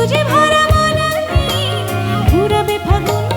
সবুজে ভরা বনানি ঘুরাবে ফাগুন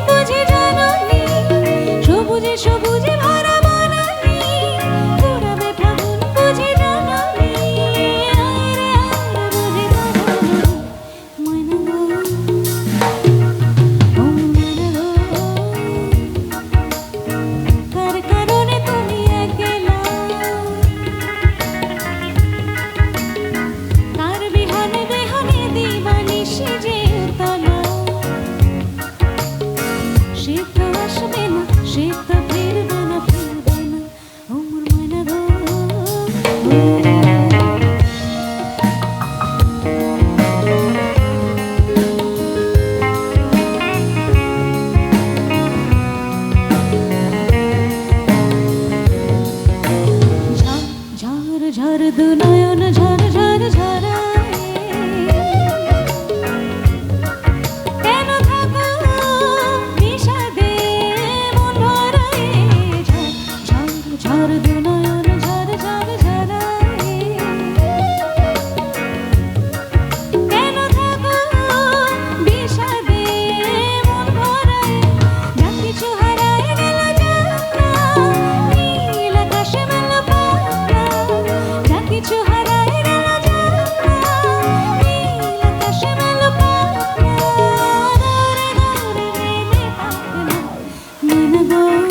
know